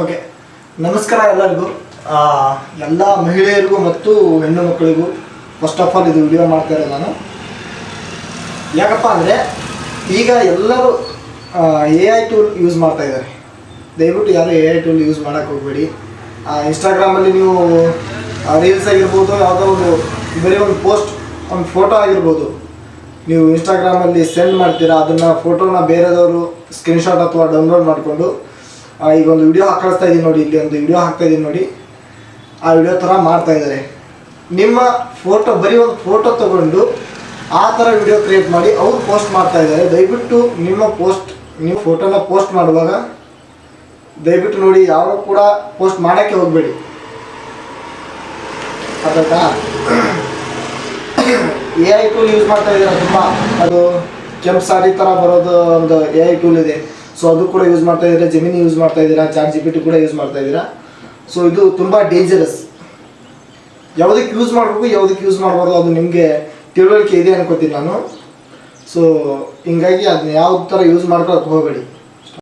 Okay. ನಮಸ್ಕಾರ ಎಲ್ಲರಿಗೂ. ಎಲ್ಲ ಮಹಿಳೆಯರಿಗೂ ಮತ್ತು ಹೆಣ್ಣು ಮಕ್ಕಳಿಗೂ ಫಸ್ಟ್ ಆಫ್ ಆಲ್ ಇದು ವಿಡಿಯೋ ಮಾಡ್ತಾ ಇರೋದು ನಾನು. ಯಾಕಪ್ಪ ಅಂದರೆ ಈಗ ಎಲ್ಲರೂ ಎ ಐ ಟೂಲ್ ಯೂಸ್ ಮಾಡ್ತಾ ಇದ್ದಾರೆ. ದಯವಿಟ್ಟು ಯಾರು ಎ ಐ ಟೂಲ್ ಯೂಸ್ ಮಾಡೋಕ್ಕೆ ಹೋಗಬೇಡಿ. ಇನ್ಸ್ಟಾಗ್ರಾಮಲ್ಲಿ ನೀವು ರೀಲ್ಸ್ ಆಗಿರ್ಬೋದು, ಯಾವುದೋ ಒಂದು ಬರೀ ಒಂದು ಪೋಸ್ಟ್ ಒಂದು ಫೋಟೋ ಆಗಿರ್ಬೋದು. ನೀವು ಇನ್ಸ್ಟಾಗ್ರಾಮಲ್ಲಿ ಸೆಂಡ್ ಮಾಡ್ತೀರಾ, ಅದನ್ನು ಫೋಟೋನ ಬೇರೆದವರು ಸ್ಕ್ರೀನ್ಶಾಟ್ ಅಥವಾ ಡೌನ್ಲೋಡ್ ಮಾಡಿಕೊಂಡು ಈಗ ಒಂದು ವಿಡಿಯೋ ಹಾಕಿಸ್ತಾ ಇದ್ದೀನಿ ನೋಡಿ, ಇಲ್ಲಿ ಒಂದು ವಿಡಿಯೋ ಹಾಕ್ತಾ ಇದ್ದೀನಿ ನೋಡಿ. ಆ ವಿಡಿಯೋ ಥರ ಮಾಡ್ತಾ ಇದ್ದಾರೆ. ನಿಮ್ಮ ಫೋಟೋ ಬರೀ ಒಂದು ಫೋಟೋ ತಗೊಂಡು ಆ ಥರ ವಿಡಿಯೋ ಕ್ರಿಯೇಟ್ ಮಾಡಿ ಅವ್ರು ಪೋಸ್ಟ್ ಮಾಡ್ತಾ ಇದ್ದಾರೆ. ದಯವಿಟ್ಟು ನಿಮ್ಮ ಪೋಸ್ಟ್ ನಿಮ್ಮ ಫೋಟೋನ ಪೋಸ್ಟ್ ಮಾಡುವಾಗ ದಯವಿಟ್ಟು ನೋಡಿ, ಯಾರು ಕೂಡ ಪೋಸ್ಟ್ ಮಾಡೋಕ್ಕೆ ಹೋಗಬೇಡಿ. ಅದಕ್ಕೆ ಎ ಐ ಟೂಲ್ ಯೂಸ್ ಮಾಡ್ತಾ ಇದ್ದೀರಾ ತುಂಬ? ಅದು ಕೆಂಪು ಸಾರಿ ಥರ ಬರೋದು ಒಂದು ಎ ಐ ಟೂಲ್ ಇದೆ. ಸೊ ಅದು ಕೂಡ ಯೂಸ್ ಮಾಡ್ತಾ ಇದ್ದೀರಾ? ಜಮೀನಿ ಯೂಸ್ ಮಾಡ್ತಾ ಇದ್ದೀರಾ? ಚಾಟ್ ಜಿ ಕೂಡ ಯೂಸ್ ಮಾಡ್ತಾ ಇದ್ದೀರಾ? ಸೊ ಇದು ತುಂಬ ಡೇಂಜರಸ್ ಯಾವುದಕ್ಕೆ ಯೂಸ್ ಮಾಡಬೇಕು ಯಾವುದಕ್ಕೆ ಯೂಸ್ ಮಾಡಬಾರ್ದು ಅದು ನಿಮಗೆ ತಿಳುವಳಿಕೆ ಇದೆ ಅನ್ಕೋತೀನಿ ನಾನು. ಸೊ ಹಿಂಗಾಗಿ ಅದನ್ನ ಯಾವ ಥರ ಯೂಸ್ ಮಾಡ್ಕೊಳಕ್ಕೆ ಹೋಗಬೇಡಿ.